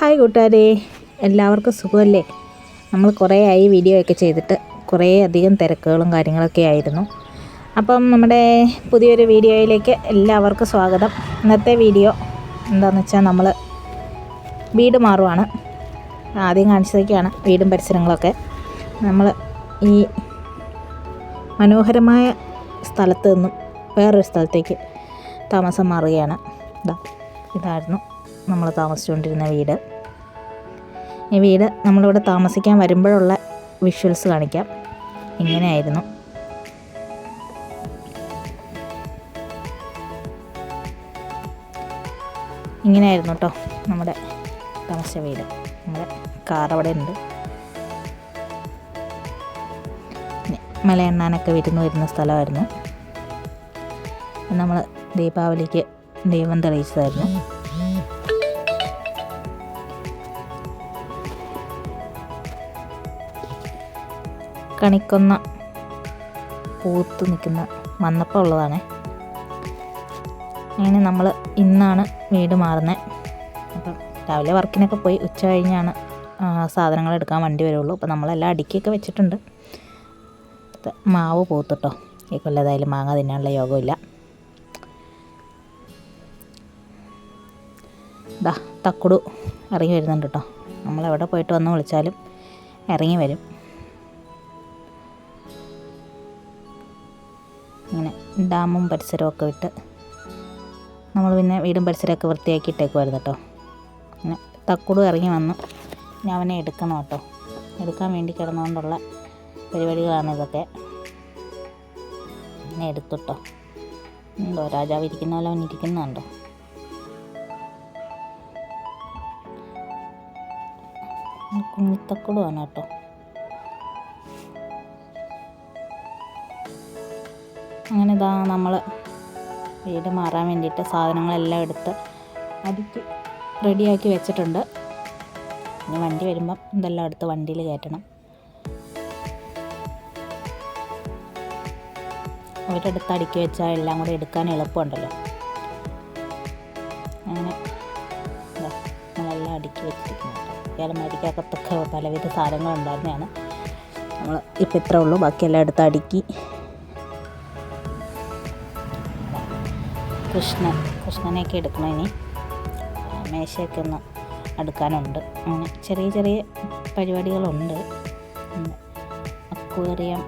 Hi കൂട്ടുകാരെ എല്ലാവർക്കും സുഖമല്ലേ? നമ്മൾ കുറേ ആയി വീഡിയോ ഒക്കെ ചെയ്തിട്ട് കുറേ അധികം തിരക്കുകളും കാര്യങ്ങളൊക്കെ ആയിരുന്നു. അപ്പം നമ്മുടെ പുതിയൊരു വീഡിയോയിലേക്ക് എല്ലാവർക്കും സ്വാഗതം. ഇന്നത്തെ വീഡിയോ എന്താണെന്ന് വെച്ചാൽ നമ്മൾ വീട് മാറുവാണ്. ആദ്യം കാണിച്ചതൊക്കെയാണ് വീടും പരിസരങ്ങളൊക്കെ. നമ്മൾ ഈ മനോഹരമായ സ്ഥലത്ത് നിന്നും വേറൊരു സ്ഥലത്തേക്ക് താമസം മാറുകയാണ്. ഇതാ ഇതായിരുന്നു. നമ്മൾ താമസിച്ചുകൊണ്ടിരുന്ന വീട്. ഈ വീട് നമ്മളിവിടെ താമസിക്കാൻ വരുമ്പോഴുള്ള വിഷ്വൽസ് കാണിക്കാം. ഇങ്ങനെയായിരുന്നു. ഇങ്ങനെയായിരുന്നു കേട്ടോ നമ്മുടെ താമസ വീട്. നമ്മുടെ കാർ അവിടെ ഉണ്ട്. മല എണ്ണാനൊക്കെ വിരുന്ന് വരുന്ന സ്ഥലമായിരുന്നു. നമ്മൾ ദീപാവലിക്ക് ദൈവം തെളിയിച്ചതായിരുന്നു. കണിക്കൊന്ന പൂത്ത് നിൽക്കുന്ന മന്നപ്പം ഉള്ളതാണ്. അങ്ങനെ നമ്മൾ ഇന്നാണ് വീട് മാറുന്നത് അപ്പം രാവിലെ വർക്കിനൊക്കെ പോയി ഉച്ച കഴിഞ്ഞാണ് സാധനങ്ങൾ എടുക്കാൻ വണ്ടി വരുള്ളൂ. അപ്പോൾ നമ്മളെല്ലാം അടുക്കിയൊക്കെ വെച്ചിട്ടുണ്ട്. മാവ് പൂത്തിട്ടോ. ഈ കൊല്ലം ഏതായാലും മാങ്ങ തിന്നാനുള്ള യോഗമില്ല. ദാ തക്കുടു ഇറങ്ങി വരുന്നുണ്ട് കേട്ടോ. നമ്മളെവിടെ പോയിട്ട് വന്ന് വിളിച്ചാലും ഇറങ്ങി വരും. ഡാമും പരിസരവും ഒക്കെ വിട്ട് നമ്മൾ പിന്നെ വീടും പരിസരമൊക്കെ വൃത്തിയാക്കി ഇട്ടേക്കുമായിരുന്നു കേട്ടോ. പിന്നെ തക്കുടും ഇറങ്ങി വന്നു. ഞാൻ അവനെ എടുക്കണം കേട്ടോ. എടുക്കാൻ വേണ്ടി കിടന്നുകൊണ്ടുള്ള പരിപാടികളാണ് ഇതൊക്കെ. പിന്നെ എടുത്തു കേട്ടോ. എന്തോ രാജാവ് ഇരിക്കുന്ന പോലെ അവൻ ഇരിക്കുന്നുണ്ടോ കുഞ്ഞിത്തക്കുടുവാണ് കേട്ടോ. അങ്ങനെ ഇതാ നമ്മൾ വീട് മാറാൻ വേണ്ടിയിട്ട് സാധനങ്ങളെല്ലാം എടുത്ത് അടുത്ത് റെഡിയാക്കി വെച്ചിട്ടുണ്ട്. ഇനി വണ്ടി വരുമ്പം ഇതെല്ലാം എടുത്ത് വണ്ടിയിൽ കയറ്റണം. അവരടുത്ത് അടുക്കി വെച്ചാൽ എല്ലാം കൂടെ എടുക്കാൻ എളുപ്പമുണ്ടല്ലോ. അങ്ങനെ നമ്മളെല്ലാം അടുക്കി വെച്ചിരിക്കുന്നുണ്ട്. ഏലമാരിക്കകത്തൊക്കെ പലവിധ സാധനങ്ങൾ ഉണ്ടായിരുന്നതാണ് നമ്മൾ ഇപ്പം ഇത്രേ ഉള്ളൂ. ബാക്കിയെല്ലാം എടുത്ത് അടുക്കി കൃഷ്ണൻ കൃഷ്ണനെയൊക്കെ എടുക്കണം ഇനി മേശയൊക്കെ ഒന്ന് അടുക്കാനുണ്ട്. അങ്ങനെ ചെറിയ ചെറിയ പരിപാടികളുണ്ട്. അക്വേറിയം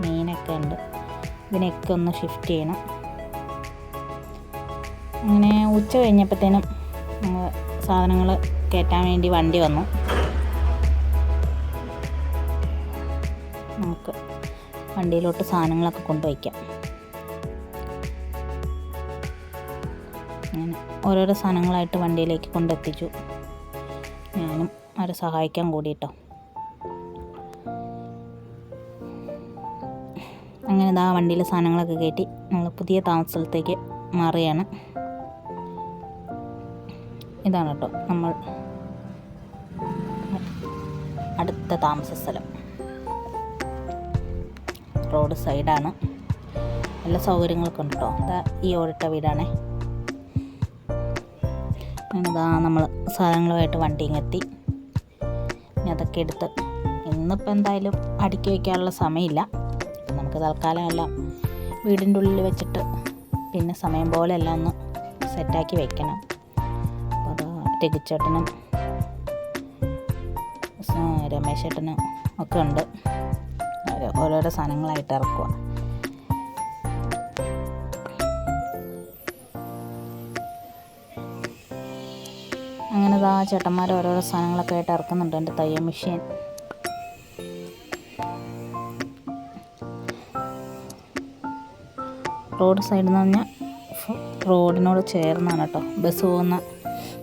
മീനൊക്കെ ഉണ്ട്. ഇതിനെയൊക്കെ ഒന്ന് ഷിഫ്റ്റ് ചെയ്യണം. അങ്ങനെ ഉച്ച കഴിഞ്ഞപ്പോഴത്തേനും സാധനങ്ങൾ കയറ്റാൻ വേണ്ടി വണ്ടി വന്നു. നമുക്ക് വണ്ടിയിലോട്ട് സാധനങ്ങളൊക്കെ കൊണ്ടുവയ്ക്കാം അങ്ങനെ ഓരോരോ സാധനങ്ങളായിട്ട് വണ്ടിയിലേക്ക് കൊണ്ടെത്തിച്ചു. ഞാനും അവരെ സഹായിക്കാൻ കൂടിയിട്ടോ. അങ്ങനെ ഇതാ വണ്ടിയിലെ സാധനങ്ങളൊക്കെ കയറ്റി നമ്മൾ പുതിയ താമസ സ്ഥലത്തേക്ക് മാറുകയാണ്. ഇതാണ് കേട്ടോ നമ്മൾ അടുത്ത താമസ സ്ഥലം. റോഡ് സൈഡാണ്. എല്ലാ സൗകര്യങ്ങളൊക്കെ ഉണ്ട്? കേട്ടോ ഈ ഓടിട്ട വീടാണേ. ഇതാ നമ്മൾ സാധനങ്ങളുമായിട്ട് വണ്ടിയും എത്തി ഇനി അതൊക്കെ എടുത്ത് ഇന്നിപ്പോൾ എന്തായാലും അടുക്കി വയ്ക്കാനുള്ള സമയമില്ല. നമുക്ക് തൽക്കാലം എല്ലാം വീടിന്റെ ഉള്ളിൽ വെച്ചിട്ട് പിന്നെ സമയം പോലെ എല്ലാം ഒന്ന് സെറ്റാക്കി വെക്കണം. അപ്പോൾ അത് രഘുച്ചേട്ടനും രമേശേട്ടനും ഒക്കെ ഉണ്ട്. ഓരോരോ സാധനങ്ങളായിട്ട് ഇറക്കുക അങ്ങനെ ഇതാ ചേട്ടന്മാർ ഓരോരോ സാധനങ്ങളൊക്കെ ആയിട്ട് ഇറക്കുന്നുണ്ട് എന്റെ തയ്യൽ മെഷീൻ. റോഡ് സൈഡിൽ നിന്ന് പറഞ്ഞാൽ റോഡിനോട് ചേർന്നാണ് കേട്ടോ. ബസ് പോകുന്ന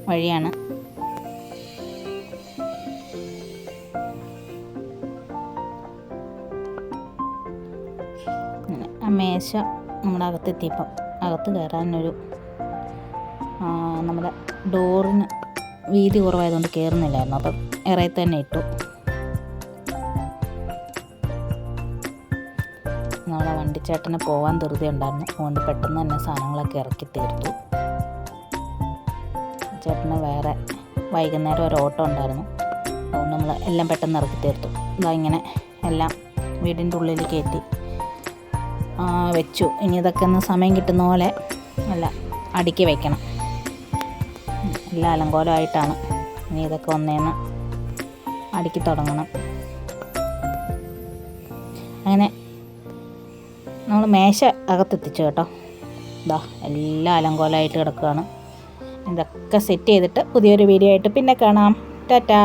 വഴിയാണ്. ആ മേശ നമ്മുടെ അകത്തെത്തിയപ്പം അകത്ത് കയറാനൊരു ആ, നമ്മുടെ ഡോറിന് വീതി കുറവായതുകൊണ്ട് കയറുന്നില്ലായിരുന്നു അപ്പം ഇറയിൽ തന്നെ ഇട്ടു. നമ്മളെ വണ്ടിച്ചേട്ടന് പോകാൻ ധൃതി ഉണ്ടായിരുന്നു. അതുകൊണ്ട് പെട്ടെന്ന് തന്നെ സാധനങ്ങളൊക്കെ ഇറക്കി തീർത്തു. ചേട്ടന് വേറെ വൈകുന്നേരം ഒരു ഓട്ടോ ഉണ്ടായിരുന്നു. അതുകൊണ്ട് നമ്മൾ എല്ലാം പെട്ടെന്ന് ഇറക്കി തീർത്തു. ഇതാ ഇങ്ങനെ എല്ലാം വീടിന്റെ ഉള്ളിൽ കയറ്റി വെച്ചു. ഇനി ഇതൊക്കെ ഒന്ന് സമയം കിട്ടുന്ന പോലെ അല്ല അടുക്കി വെക്കണം. എല്ലാം അലങ്കോലമായിട്ടാണ്. ഇനി ഇതൊക്കെ ഒന്നേന്ന് അടുക്കി തുടങ്ങണം. അങ്ങനെ നമ്മൾ മേശ അകത്തെത്തിച്ചു കേട്ടോ. ഇതാ എല്ലാം അലങ്കോലമായിട്ട് കിടക്കുകയാണ് ഇതൊക്കെ സെറ്റ് ചെയ്തിട്ട് പുതിയൊരു വീഡിയോ ആയിട്ട് പിന്നെ കാണാം. ടാറ്റാ.